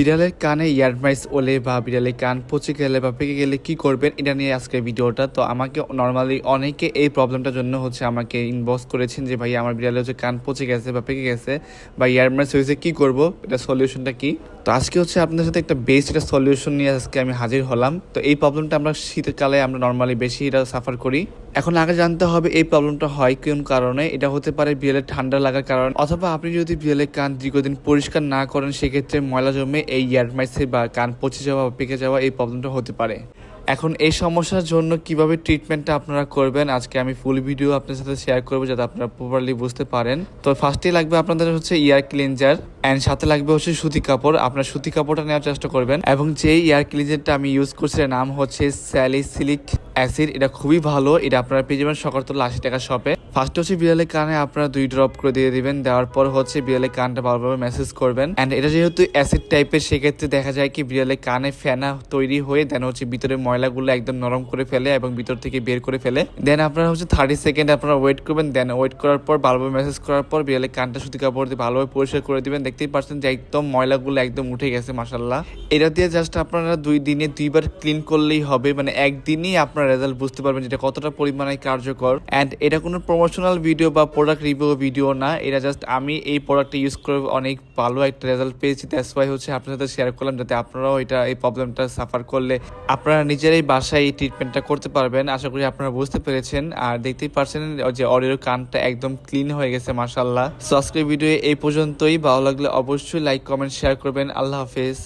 বিড়ালের কানে ইয়ারমাইস ওলে বা বিড়ালের কান পচে গেলে বা পেকে গেলে কি করবেন, এটা নিয়ে আজকের ভিডিওটা। তো আমাকে নর্মালি অনেকে এই প্রবলেমটার জন্য হচ্ছে আমাকে ইনবক্স করেছেন যে ভাই আমার বিড়ালে হচ্ছে কান পচে গেছে বা পেকে গেছে বা ইয়ারমাইস হয়েছে, কি করব? এটা সলিউশনটা কি? তো আজকে হচ্ছে আপনাদের সাথে একটা বেস্ট একটা সলিউশন নিয়ে আজকে আমি হাজির হলাম। তো এই প্রবলেমটা আমরা শীতকালে আমরা নর্মালি বেশি এটা সাফার করি। এখন আগে জানতে হবে এই প্রবলেমটা হয় কোন কারণে? এটা হতে পারে বিয়েলে ঠান্ডা লাগার কারণ, অথবা আপনি যদি বিয়েলে কান দীর্ঘদিন পরিষ্কার না করেন, সেক্ষেত্রে ময়লা জমে এই ইয়ারমাইসে বা কান পচে যাওয়া বা পেকে যাওয়া এই প্রবলেমটা হতে পারে। এখন এই সমস্যার জন্য কীভাবে ট্রিটমেন্টটা আপনারা করবেন, আজকে আমি ফুল ভিডিও আপনার সাথে শেয়ার করব যাতে আপনারা প্রপারলি বুঝতে পারেন। তো ফার্স্টেই লাগবে আপনাদের হচ্ছে ইয়ার ক্লিনজার অ্যান্ড সাথে লাগবে হচ্ছে সুতি কাপড়। আপনার সুতি কাপড়টা নেওয়ার চেষ্টা করবেন এবং যে ইয়ার ক্লিনজারটা আমি ইউজ করছি নাম হচ্ছে স্যালিসিলিক অ্যাসিড, এটা খুবই ভালো। এটা আপনারা পেয়ে যাবেন সকরতলা আশি টাকা শপে। ফার্স্ট হচ্ছে বিড়ালের কানে আপনারা দুই ড্রপ করে দিয়ে দিবেন। দেওয়ার পর হচ্ছে বিড়ালের কানটা ভালোভাবে মেসেজ করবেন। অ্যান্ড এটা যেহেতু অ্যাসিড টাইপের সেক্ষেত্রে দেখা যায় কি বিড়ালের কানে ফেনা তৈরি হয়ে দেন হচ্ছে ভিতরে ময়লাগুলো একদম নরম করে ফেলে এবং ভিতর থেকে বের করে ফেলে। দেন আপনারা হচ্ছে থার্টি সেকেন্ড আপনারা ওয়েট করবেন। দেন ওয়েট করার পর, ভালোভাবে মেসেজ করার পর বিড়ালের কানটা সুতি কাপড় দিয়ে ভালোভাবে পরিষ্কার করে দিবেন। দেখতেই পাচ্ছেন যে একদম ময়লাগুলো একদম উঠে গেছে মাসাল্লাহ এটা দিয়ে জাস্ট আপনারা দুই দিনে দুইবার ক্লিন করলেই হবে। মানে একদিনই আপনার রেজাল্ট বুঝতে পারবেন যেটা কতটা পরিমাণে কার্যকর। অ্যান্ড এটা কোনো প্রমোশনাল ভিডিও বা প্রোডাক্ট রিভিউ ভিডিও না, এটা জাস্ট আমি এই প্রোডাক্টটা ইউজ করে অনেক ভালো একটা রেজাল্ট পেয়েছি। দ্যাটস ওয়াই হচ্ছে আপনার সাথে শেয়ার করলাম, যাতে আপনারাও এটা, এই প্রবলেমটা সাফার করলে আপনারা নিজেরাই বাসায় এই ট্রিটমেন্টটা করতে পারবেন। আশা করি আপনারা বুঝতে পেরেছেন। আর দেখতেই পারছেন যে অডিওর কানটা একদম ক্লিন হয়ে গেছে মাসাল্লাহ সো আজকের ভিডিও এই পর্যন্তই। ভালো লাগলে অবশ্যই লাইক কমেন্ট শেয়ার করবেন। আল্লাহ হাফেজ।